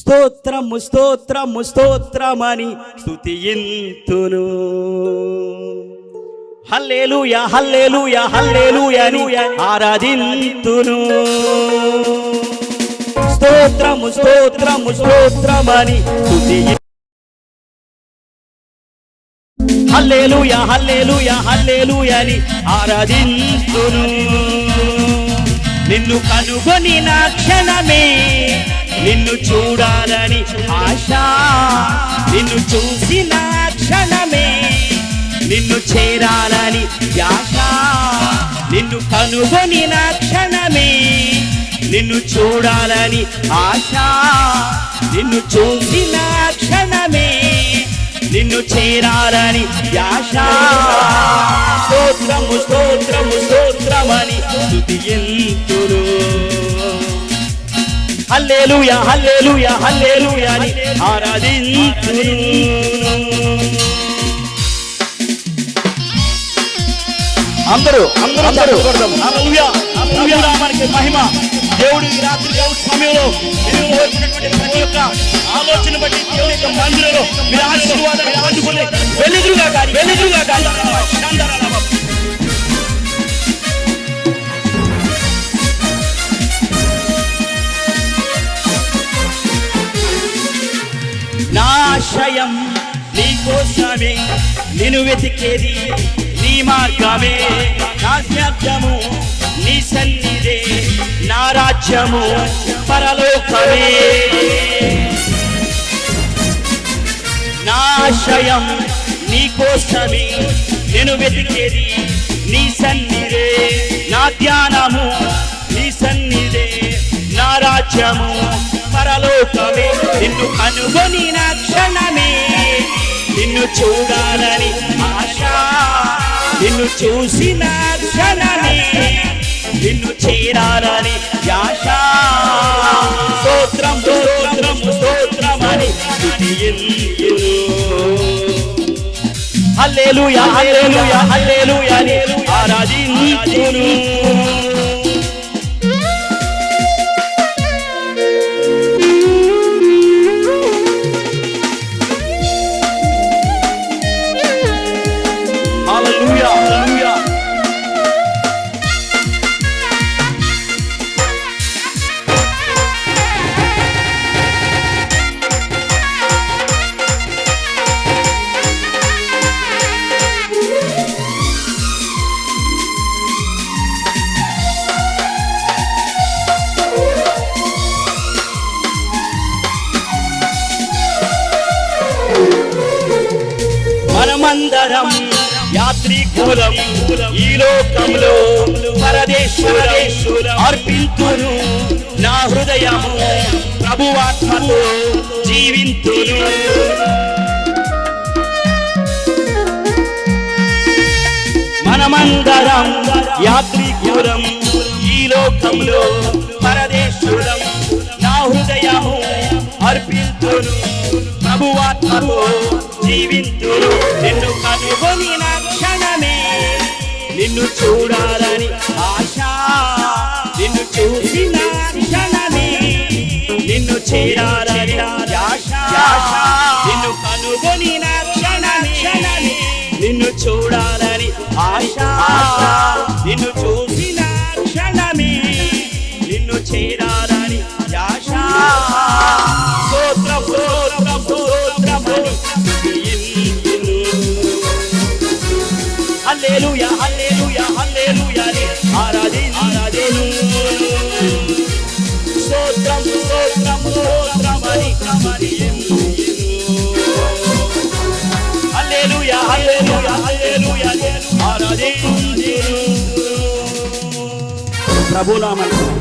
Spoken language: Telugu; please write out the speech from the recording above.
స్తోత్రము స్తోత్రము స్తోత్రమని హల్లేలు హల్లేలూయా హల్లేలూయా హల్లేలూయని ఆరాధింతును. స్తోత్రము స్తోత్రము స్తోత్రమని హల్లేలు హల్లేలూయా హల్లేలూయా హల్లేలూయని ఆరాధింతును. నిన్ను కనుగొని నా క్షణమే నిన్ను చూడాలని ఆశ. నిన్ను చూసిన క్షణమే నిన్ను చేరాలని యాశ నిన్ను కనుగొని క్షణమే నిన్ను చూడాలని ఆశ. నిన్ను చూసిన క్షణమే నిన్ను చేరాలని యాశ స్తోత్రము స్తోత్రము. హల్లేలూయా హల్లేలూయా హల్లేలూయా అని ఆరాధింతును అందరూ అందరూ అందరూ నామానికి మహిమ. దేవుడు రాత్రి దేవుడి సమయంలో ప్రతి ఒక్క ఆలోచన బట్టి యొక్క మందిరంలో మీరు ఆశీర్వాదాలు ఆశయం నీకోసమే నేను వెతికేది నీ మార్గమే. నా త్యాగము నీ సన్నిధే నా రాజ్యము పరలోకమే. నాశయం నీకోసమే నేను వెతికేది నీ సన్నిధే. నా ధ్యానము నీ సన్నిధే నా రాజ్యము నిన్ను కనుగొని నా క్షణమే నిన్ను చూడాలని ఆశ. నిన్ను చూసిన క్షణమే నిన్ను చేరాలని యాశ. స్తోత్రం స్తోత్రం స్తోత్రమని స్తుతియంతును హల్లెలూయా హల్లెలూయా హల్లెలూయా అని ఆరాధించును. మనమందరం యాత్రికులం ఈ లోకంలో పరదేశురం అర్పింతును. నా హృదయము ప్రభువాత్మతో జీవింతును. మనమందరం యాత్రికులం ఈ లోకంలో పరదేశురం నా హృదయము అర్పింతును. ప్రభువాత్మతో చూడాలని ఆశ. నిన్ను చూసిన క్షణమే నిన్ను చేరాలని ఆశ. నిన్ను కనుగొని క్షణమే నిన్ను చూడాలని ఆశ. నిన్ను చూసిన క్షణమే నిన్ను చేరాలని ఆశ. స్తోత్రం స్తోత్రం స్తోత్రమని స్తుతియింతును. హల్లెలూయా అని ఆరాధించును. ప్రభునామం